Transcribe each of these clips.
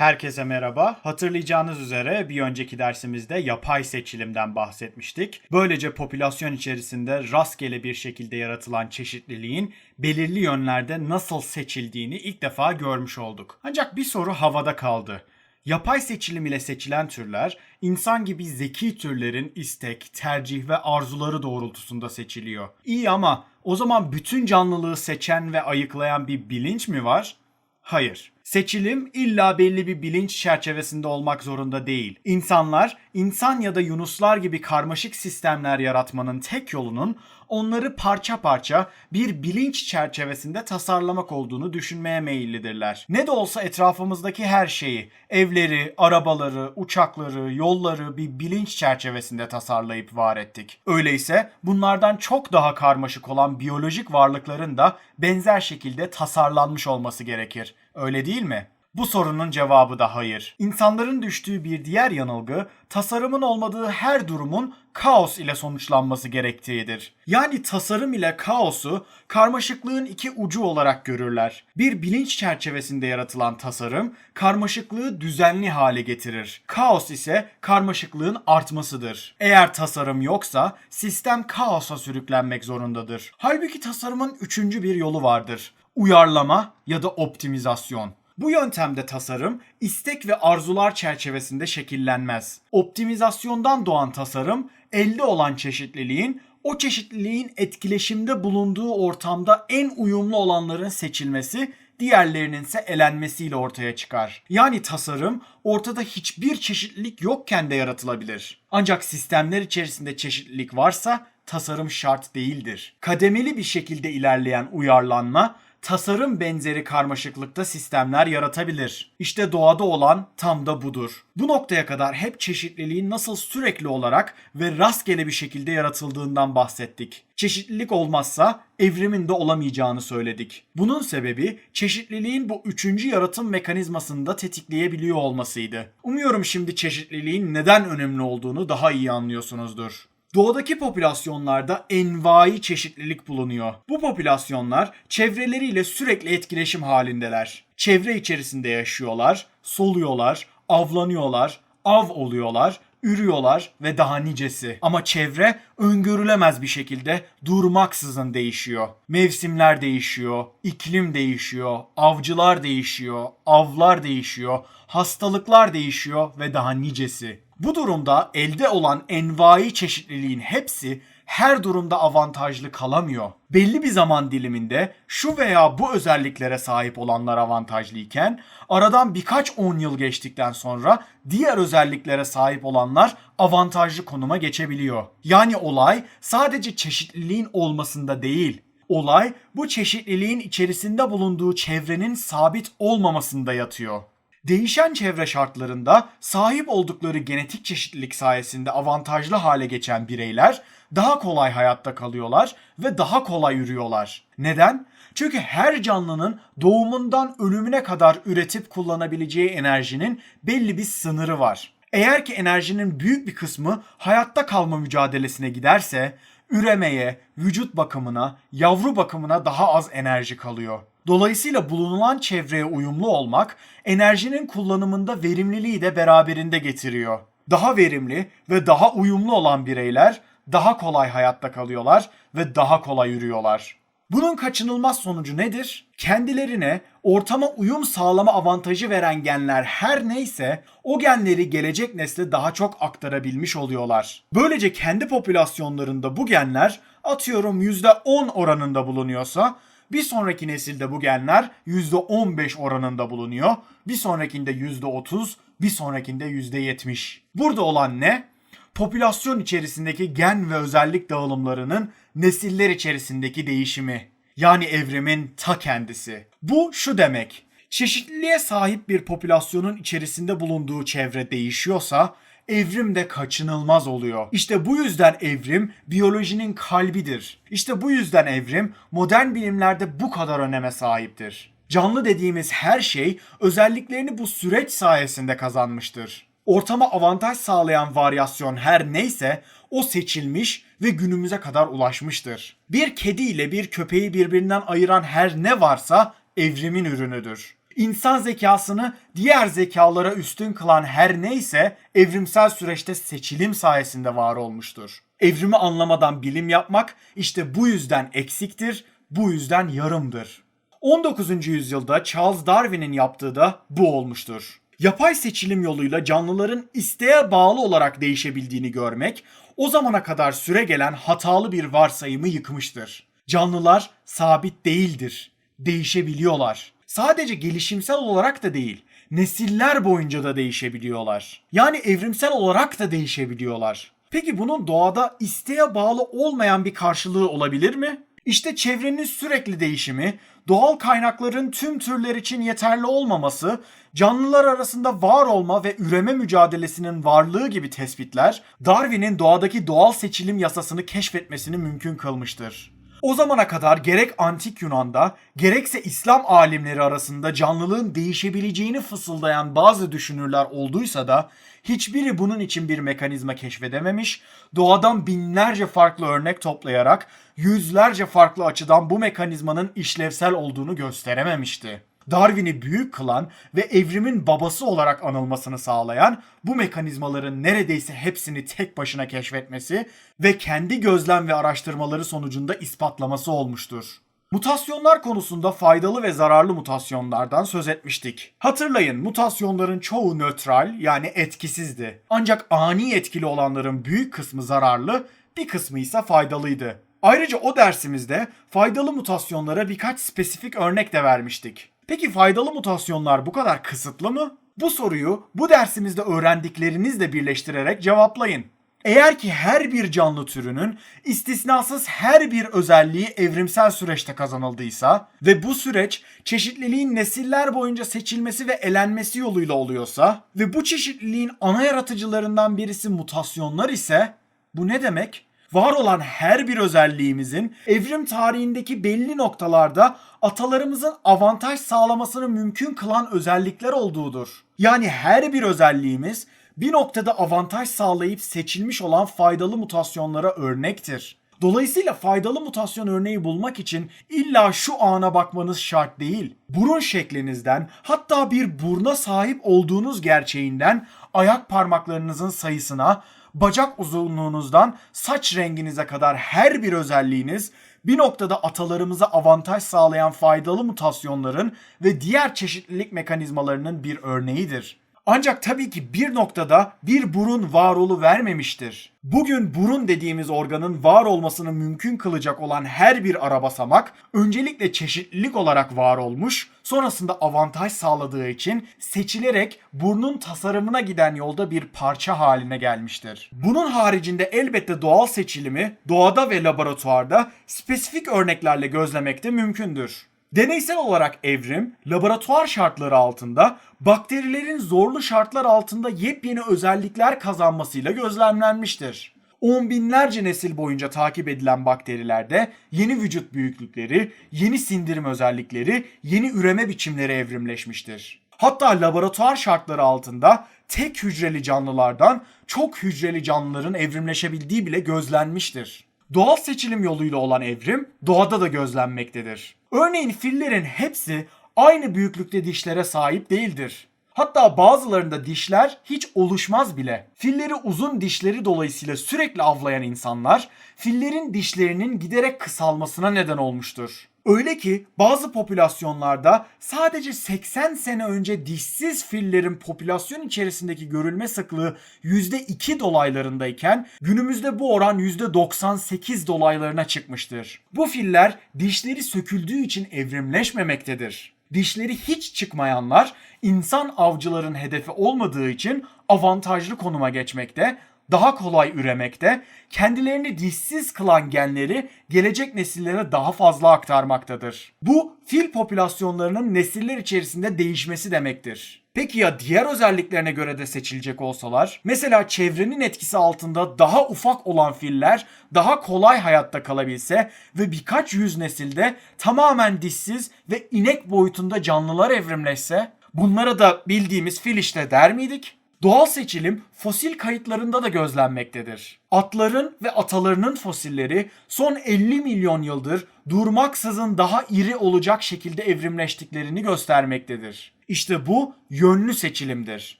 Herkese merhaba. Hatırlayacağınız üzere bir önceki dersimizde yapay seçilimden bahsetmiştik. Böylece popülasyon içerisinde rastgele bir şekilde yaratılan çeşitliliğin belirli yönlerde nasıl seçildiğini ilk defa görmüş olduk. Ancak bir soru havada kaldı. Yapay seçilim ile seçilen türler insan gibi zeki türlerin istek, tercih ve arzuları doğrultusunda seçiliyor. İyi ama o zaman bütün canlılığı seçen ve ayıklayan bir bilinç mi var? Hayır. Seçilim illa belli bir bilinç çerçevesinde olmak zorunda değil. İnsanlar, insan ya da yunuslar gibi karmaşık sistemler yaratmanın tek yolunun onları parça parça bir bilinç çerçevesinde tasarlamak olduğunu düşünmeye meyillidirler. Ne de olsa etrafımızdaki her şeyi, evleri, arabaları, uçakları, yolları bir bilinç çerçevesinde tasarlayıp var ettik. Öyleyse bunlardan çok daha karmaşık olan biyolojik varlıkların da benzer şekilde tasarlanmış olması gerekir. Öyle değil mi? Bu sorunun cevabı da hayır. İnsanların düştüğü bir diğer yanılgı, tasarımın olmadığı her durumun kaos ile sonuçlanması gerektiğidir. Yani tasarım ile kaosu karmaşıklığın iki ucu olarak görürler. Bir bilinç çerçevesinde yaratılan tasarım karmaşıklığı düzenli hale getirir. Kaos ise karmaşıklığın artmasıdır. Eğer tasarım yoksa sistem kaosa sürüklenmek zorundadır. Halbuki tasarımın üçüncü bir yolu vardır. Uyarlama ya da optimizasyon. Bu yöntemde tasarım istek ve arzular çerçevesinde şekillenmez. Optimizasyondan doğan tasarım elde olan çeşitliliğin o çeşitliliğin etkileşimde bulunduğu ortamda en uyumlu olanların seçilmesi, diğerlerinin ise elenmesiyle ortaya çıkar. Yani tasarım ortada hiçbir çeşitlilik yokken de yaratılabilir. Ancak sistemler içerisinde çeşitlilik varsa tasarım şart değildir. Kademeli bir şekilde ilerleyen uyarlanma tasarım benzeri karmaşıklıkta sistemler yaratabilir. İşte doğada olan tam da budur. Bu noktaya kadar hep çeşitliliğin nasıl sürekli olarak ve rastgele bir şekilde yaratıldığından bahsettik. Çeşitlilik olmazsa evrimin de olamayacağını söyledik. Bunun sebebi çeşitliliğin bu üçüncü yaratım mekanizmasını da tetikleyebiliyor olmasıydı. Umuyorum şimdi çeşitliliğin neden önemli olduğunu daha iyi anlıyorsunuzdur. Doğadaki popülasyonlarda envai çeşitlilik bulunuyor. Bu popülasyonlar çevreleriyle sürekli etkileşim halindeler. Çevre içerisinde yaşıyorlar, soluyorlar, avlanıyorlar, av oluyorlar, ürüyorlar ve daha nicesi. Ama çevre öngörülemez bir şekilde durmaksızın değişiyor. Mevsimler değişiyor, iklim değişiyor, avcılar değişiyor, avlar değişiyor, hastalıklar değişiyor ve daha nicesi. Bu durumda elde olan envai çeşitliliğin hepsi her durumda avantajlı kalamıyor. Belli bir zaman diliminde şu veya bu özelliklere sahip olanlar avantajlıyken aradan birkaç on yıl geçtikten sonra diğer özelliklere sahip olanlar avantajlı konuma geçebiliyor. Yani olay sadece çeşitliliğin olmasında değil, olay bu çeşitliliğin içerisinde bulunduğu çevrenin sabit olmamasında yatıyor. Değişen çevre şartlarında sahip oldukları genetik çeşitlilik sayesinde avantajlı hale geçen bireyler daha kolay hayatta kalıyorlar ve daha kolay ürüyorlar. Neden? Çünkü her canlının doğumundan ölümüne kadar üretip kullanabileceği enerjinin belli bir sınırı var. Eğer ki enerjinin büyük bir kısmı hayatta kalma mücadelesine giderse üremeye, vücut bakımına, yavru bakımına daha az enerji kalıyor. Dolayısıyla bulunulan çevreye uyumlu olmak enerjinin kullanımında verimliliği de beraberinde getiriyor. Daha verimli ve daha uyumlu olan bireyler daha kolay hayatta kalıyorlar ve daha kolay yürüyorlar. Bunun kaçınılmaz sonucu nedir? Kendilerine ortama uyum sağlama avantajı veren genler her neyse o genleri gelecek nesle daha çok aktarabilmiş oluyorlar. Böylece kendi popülasyonlarında bu genler atıyorum %10 oranında bulunuyorsa bir sonraki nesilde bu genler %15 oranında bulunuyor. Bir sonrakinde %30, bir sonrakinde %70. Burada olan ne? Popülasyon içerisindeki gen ve özellik dağılımlarının nesiller içerisindeki değişimi. Yani evrimin ta kendisi. Bu şu demek. Çeşitliliğe sahip bir popülasyonun içerisinde bulunduğu çevre değişiyorsa evrim de kaçınılmaz oluyor. İşte bu yüzden evrim biyolojinin kalbidir. İşte bu yüzden evrim modern bilimlerde bu kadar öneme sahiptir. Canlı dediğimiz her şey özelliklerini bu süreç sayesinde kazanmıştır. Ortama avantaj sağlayan varyasyon her neyse o seçilmiş ve günümüze kadar ulaşmıştır. Bir kedi ile bir köpeği birbirinden ayıran her ne varsa evrimin ürünüdür. İnsan zekasını diğer zekalara üstün kılan her neyse evrimsel süreçte seçilim sayesinde var olmuştur. Evrimi anlamadan bilim yapmak işte bu yüzden eksiktir, bu yüzden yarımdır. 19. yüzyılda Charles Darwin'in yaptığı da bu olmuştur. Yapay seçilim yoluyla canlıların isteğe bağlı olarak değişebildiğini görmek, o zamana kadar süre gelen hatalı bir varsayımı yıkmıştır. Canlılar sabit değildir, değişebiliyorlar. Sadece gelişimsel olarak da değil, nesiller boyunca da değişebiliyorlar. Yani evrimsel olarak da değişebiliyorlar. Peki bunun doğada isteğe bağlı olmayan bir karşılığı olabilir mi? İşte çevrenin sürekli değişimi, doğal kaynakların tüm türler için yeterli olmaması, canlılar arasında var olma ve üreme mücadelesinin varlığı gibi tespitler Darwin'in doğadaki doğal seçilim yasasını keşfetmesini mümkün kılmıştır. O zamana kadar gerek antik Yunan'da gerekse İslam alimleri arasında canlılığın değişebileceğini fısıldayan bazı düşünürler olduysa da hiçbiri bunun için bir mekanizma keşfedememiş, doğadan binlerce farklı örnek toplayarak yüzlerce farklı açıdan bu mekanizmanın işlevsel olduğunu gösterememişti. Darwin'i büyük kılan ve evrimin babası olarak anılmasını sağlayan bu mekanizmaların neredeyse hepsini tek başına keşfetmesi ve kendi gözlem ve araştırmaları sonucunda ispatlaması olmuştur. Mutasyonlar konusunda faydalı ve zararlı mutasyonlardan söz etmiştik. Hatırlayın mutasyonların çoğu nötral yani etkisizdi. Ancak ani etkili olanların büyük kısmı zararlı, bir kısmı ise faydalıydı. Ayrıca o dersimizde faydalı mutasyonlara birkaç spesifik örnek de vermiştik. Peki faydalı mutasyonlar bu kadar kısıtlı mı? Bu soruyu bu dersimizde öğrendiklerinizle birleştirerek cevaplayın. Eğer ki her bir canlı türünün istisnasız her bir özelliği evrimsel süreçte kazanıldıysa ve bu süreç çeşitliliğin nesiller boyunca seçilmesi ve elenmesi yoluyla oluyorsa ve bu çeşitliliğin ana yaratıcılarından birisi mutasyonlar ise bu ne demek? Var olan her bir özelliğimizin evrim tarihindeki belli noktalarda atalarımızın avantaj sağlamasını mümkün kılan özellikler olduğudur. Yani her bir özelliğimiz bir noktada avantaj sağlayıp seçilmiş olan faydalı mutasyonlara örnektir. Dolayısıyla faydalı mutasyon örneği bulmak için illa şu ana bakmanız şart değil. Burun şeklinizden hatta bir burna sahip olduğunuz gerçeğinden ayak parmaklarınızın sayısına bacak uzunluğunuzdan saç renginize kadar her bir özelliğiniz bir noktada atalarımıza avantaj sağlayan faydalı mutasyonların ve diğer çeşitlilik mekanizmalarının bir örneğidir. Ancak tabii ki bir noktada bir burun varolu vermemiştir. Bugün burun dediğimiz organın var olmasını mümkün kılacak olan her bir ara basamak öncelikle çeşitlilik olarak var olmuş, sonrasında avantaj sağladığı için seçilerek burnun tasarımına giden yolda bir parça haline gelmiştir. Bunun haricinde elbette doğal seçilimi doğada ve laboratuvarda spesifik örneklerle gözlemek de mümkündür. Deneysel olarak evrim, laboratuvar şartları altında bakterilerin zorlu şartlar altında yepyeni özellikler kazanmasıyla gözlemlenmiştir. On binlerce nesil boyunca takip edilen bakterilerde yeni vücut büyüklükleri, yeni sindirim özellikleri, yeni üreme biçimleri evrimleşmiştir. Hatta laboratuvar şartları altında tek hücreli canlılardan çok hücreli canlıların evrimleşebildiği bile gözlenmiştir. Doğal seçilim yoluyla olan evrim doğada da gözlenmektedir. Örneğin fillerin hepsi aynı büyüklükte dişlere sahip değildir. Hatta bazılarında dişler hiç oluşmaz bile. Filleri uzun dişleri dolayısıyla sürekli avlayan insanlar fillerin dişlerinin giderek kısalmasına neden olmuştur. Öyle ki bazı popülasyonlarda sadece 80 sene önce dişsiz fillerin popülasyon içerisindeki görülme sıklığı %2 dolaylarındayken günümüzde bu oran %98 dolaylarına çıkmıştır. Bu filler dişleri söküldüğü için evrimleşmemektedir. Dişleri hiç çıkmayanlar insan avcıların hedefi olmadığı için avantajlı konuma geçmekte daha kolay üremekte, kendilerini dişsiz kılan genleri gelecek nesillere daha fazla aktarmaktadır. Bu fil popülasyonlarının nesiller içerisinde değişmesi demektir. Peki ya diğer özelliklerine göre de seçilecek olsalar? Mesela çevrenin etkisi altında daha ufak olan filler daha kolay hayatta kalabilse ve birkaç yüz nesilde tamamen dişsiz ve inek boyutunda canlılar evrimleşse? Bunlara da bildiğimiz fil işte der miydik? Doğal seçilim fosil kayıtlarında da gözlenmektedir. Atların ve atalarının fosilleri son 50 milyon yıldır durmaksızın daha iri olacak şekilde evrimleştiklerini göstermektedir. İşte bu yönlü seçilimdir.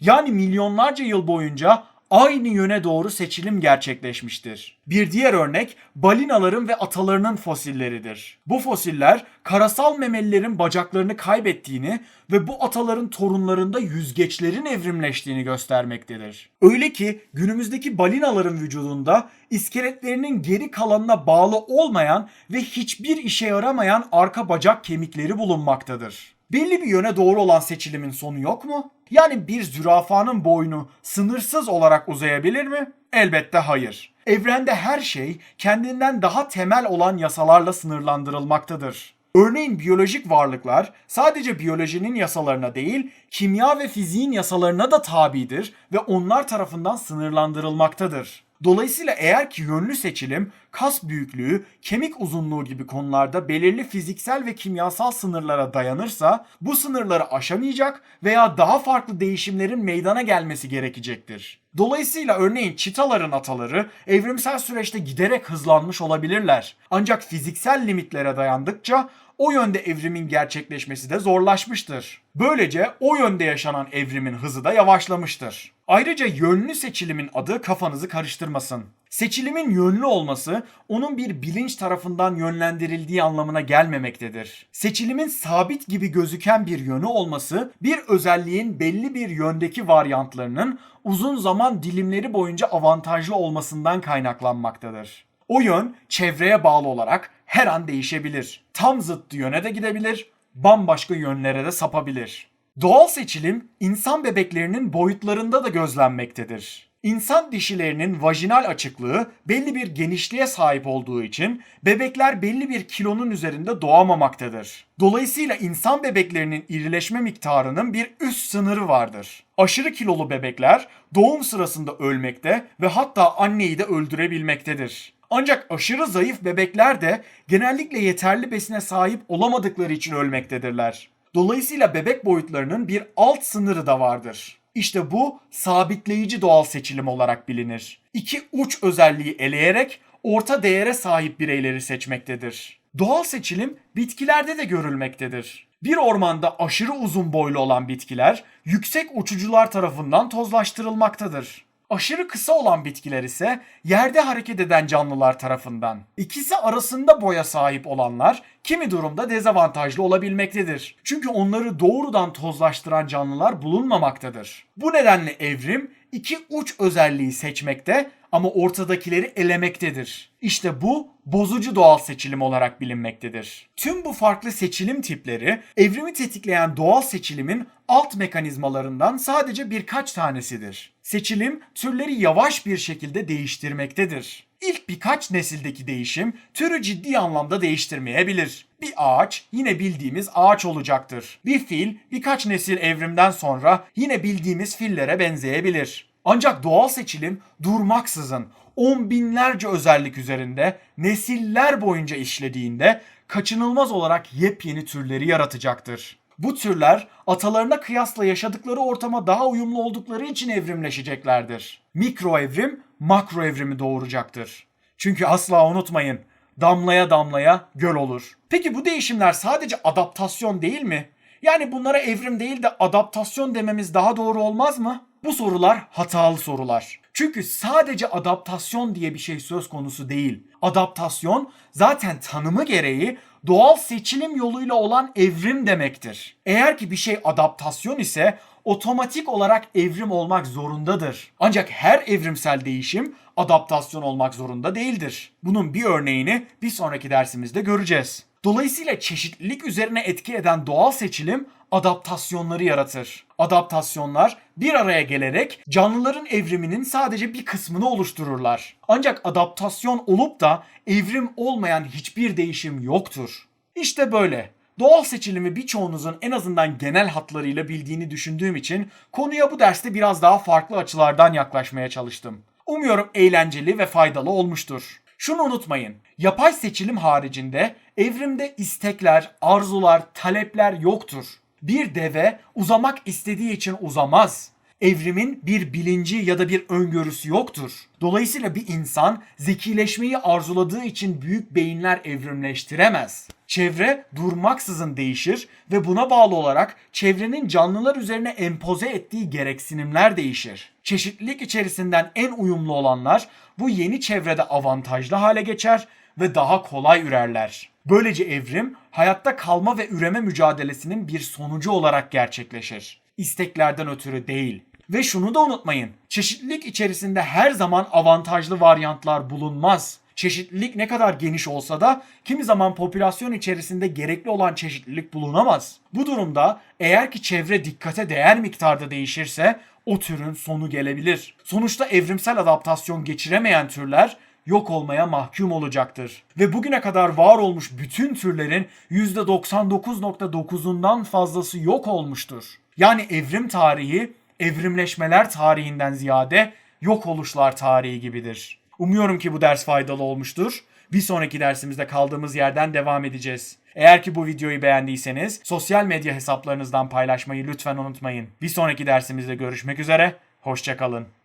Yani milyonlarca yıl boyunca aynı yöne doğru seçilim gerçekleşmiştir. Bir diğer örnek balinaların ve atalarının fosilleridir. Bu fosiller karasal memelilerin bacaklarını kaybettiğini ve bu ataların torunlarında yüzgeçlerin evrimleştiğini göstermektedir. Öyle ki günümüzdeki balinaların vücudunda iskeletlerinin geri kalanına bağlı olmayan ve hiçbir işe yaramayan arka bacak kemikleri bulunmaktadır. Belli bir yöne doğru olan seçilimin sonu yok mu? Yani bir zürafanın boynu sınırsız olarak uzayabilir mi? Elbette hayır. Evrende her şey kendinden daha temel olan yasalarla sınırlandırılmaktadır. Örneğin biyolojik varlıklar sadece biyolojinin yasalarına değil, kimya ve fiziğin yasalarına da tabidir ve onlar tarafından sınırlandırılmaktadır. Dolayısıyla eğer ki yönlü seçilim, kas büyüklüğü, kemik uzunluğu gibi konularda belirli fiziksel ve kimyasal sınırlara dayanırsa bu sınırları aşamayacak veya daha farklı değişimlerin meydana gelmesi gerekecektir. Dolayısıyla örneğin çitaların ataları evrimsel süreçte giderek hızlanmış olabilirler. Ancak fiziksel limitlere dayandıkça o yönde evrimin gerçekleşmesi de zorlaşmıştır. Böylece o yönde yaşanan evrimin hızı da yavaşlamıştır. Ayrıca yönlü seçilimin adı kafanızı karıştırmasın. Seçilimin yönlü olması onun bir bilinç tarafından yönlendirildiği anlamına gelmemektedir. Seçilimin sabit gibi gözüken bir yönü olması bir özelliğin belli bir yöndeki varyantlarının uzun zaman dilimleri boyunca avantajlı olmasından kaynaklanmaktadır. O yön çevreye bağlı olarak her an değişebilir. Tam zıttı yöne de gidebilir, bambaşka yönlere de sapabilir. Doğal seçilim insan bebeklerinin boyutlarında da gözlenmektedir. İnsan dişilerinin vajinal açıklığı belli bir genişliğe sahip olduğu için bebekler belli bir kilonun üzerinde doğamamaktadır. Dolayısıyla insan bebeklerinin irileşme miktarının bir üst sınırı vardır. Aşırı kilolu bebekler doğum sırasında ölmekte ve hatta anneyi de öldürebilmektedir. Ancak aşırı zayıf bebekler de genellikle yeterli besine sahip olamadıkları için ölmektedirler. Dolayısıyla bebek boyutlarının bir alt sınırı da vardır. İşte bu sabitleyici doğal seçilim olarak bilinir. İki uç özelliği eleyerek orta değere sahip bireyleri seçmektedir. Doğal seçilim bitkilerde de görülmektedir. Bir ormanda aşırı uzun boylu olan bitkiler yüksek uçucular tarafından tozlaştırılmaktadır. Aşırı kısa olan bitkiler ise yerde hareket eden canlılar tarafından. İkisi arasında boya sahip olanlar kimi durumda dezavantajlı olabilmektedir. Çünkü onları doğrudan tozlaştıran canlılar bulunmamaktadır. Bu nedenle evrim iki uç özelliği seçmekte ama ortadakileri elemektedir. İşte bu bozucu doğal seçilim olarak bilinmektedir. Tüm bu farklı seçilim tipleri evrimi tetikleyen doğal seçilimin alt mekanizmalarından sadece birkaç tanesidir. Seçilim türleri yavaş bir şekilde değiştirmektedir. İlk birkaç nesildeki değişim türü ciddi anlamda değiştirmeyebilir. Bir ağaç yine bildiğimiz ağaç olacaktır. Bir fil birkaç nesil evrimden sonra yine bildiğimiz fillere benzeyebilir. Ancak doğal seçilim durmaksızın on binlerce özellik üzerinde nesiller boyunca işlediğinde kaçınılmaz olarak yepyeni türleri yaratacaktır. Bu türler atalarına kıyasla yaşadıkları ortama daha uyumlu oldukları için evrimleşeceklerdir. Mikro evrim makro evrimi doğuracaktır. Çünkü asla unutmayın damlaya damlaya göl olur. Peki bu değişimler sadece adaptasyon değil mi? Yani bunlara evrim değil de adaptasyon dememiz daha doğru olmaz mı? Bu sorular hatalı sorular. Çünkü sadece adaptasyon diye bir şey söz konusu değil. Adaptasyon zaten tanımı gereği doğal seçilim yoluyla olan evrim demektir. Eğer ki bir şey adaptasyon ise otomatik olarak evrim olmak zorundadır. Ancak her evrimsel değişim adaptasyon olmak zorunda değildir. Bunun bir örneğini bir sonraki dersimizde göreceğiz. Dolayısıyla çeşitlilik üzerine etki eden doğal seçilim adaptasyonları yaratır. Adaptasyonlar bir araya gelerek canlıların evriminin sadece bir kısmını oluştururlar. Ancak adaptasyon olup da evrim olmayan hiçbir değişim yoktur. İşte böyle. Doğal seçilimi birçoğunuzun en azından genel hatlarıyla bildiğini düşündüğüm için konuya bu derste biraz daha farklı açılardan yaklaşmaya çalıştım. Umuyorum eğlenceli ve faydalı olmuştur. Şunu unutmayın. Yapay seçilim haricinde evrimde istekler, arzular, talepler yoktur. Bir deve uzamak istediği için uzamaz. Evrimin bir bilinci ya da bir öngörüsü yoktur. Dolayısıyla bir insan zekileşmeyi arzuladığı için büyük beyinler evrimleştiremez. Çevre durmaksızın değişir ve buna bağlı olarak çevrenin canlılar üzerine empoze ettiği gereksinimler değişir. Çeşitlilik içerisinden en uyumlu olanlar bu yeni çevrede avantajlı hale geçer ve daha kolay ürerler. Böylece evrim hayatta kalma ve üreme mücadelesinin bir sonucu olarak gerçekleşir. İsteklerden ötürü değil. Ve şunu da unutmayın. Çeşitlilik içerisinde her zaman avantajlı varyantlar bulunmaz. Çeşitlilik ne kadar geniş olsa da kimi zaman popülasyon içerisinde gerekli olan çeşitlilik bulunamaz. Bu durumda eğer ki çevre dikkate değer miktarda değişirse o türün sonu gelebilir. Sonuçta evrimsel adaptasyon geçiremeyen türler yok olmaya mahkum olacaktır. Ve bugüne kadar var olmuş bütün türlerin %99.9'undan fazlası yok olmuştur. Yani evrim tarihi evrimleşmeler tarihinden ziyade yok oluşlar tarihi gibidir. Umuyorum ki bu ders faydalı olmuştur. Bir sonraki dersimizde kaldığımız yerden devam edeceğiz. Eğer ki bu videoyu beğendiyseniz sosyal medya hesaplarınızdan paylaşmayı lütfen unutmayın. Bir sonraki dersimizde görüşmek üzere. Hoşçakalın.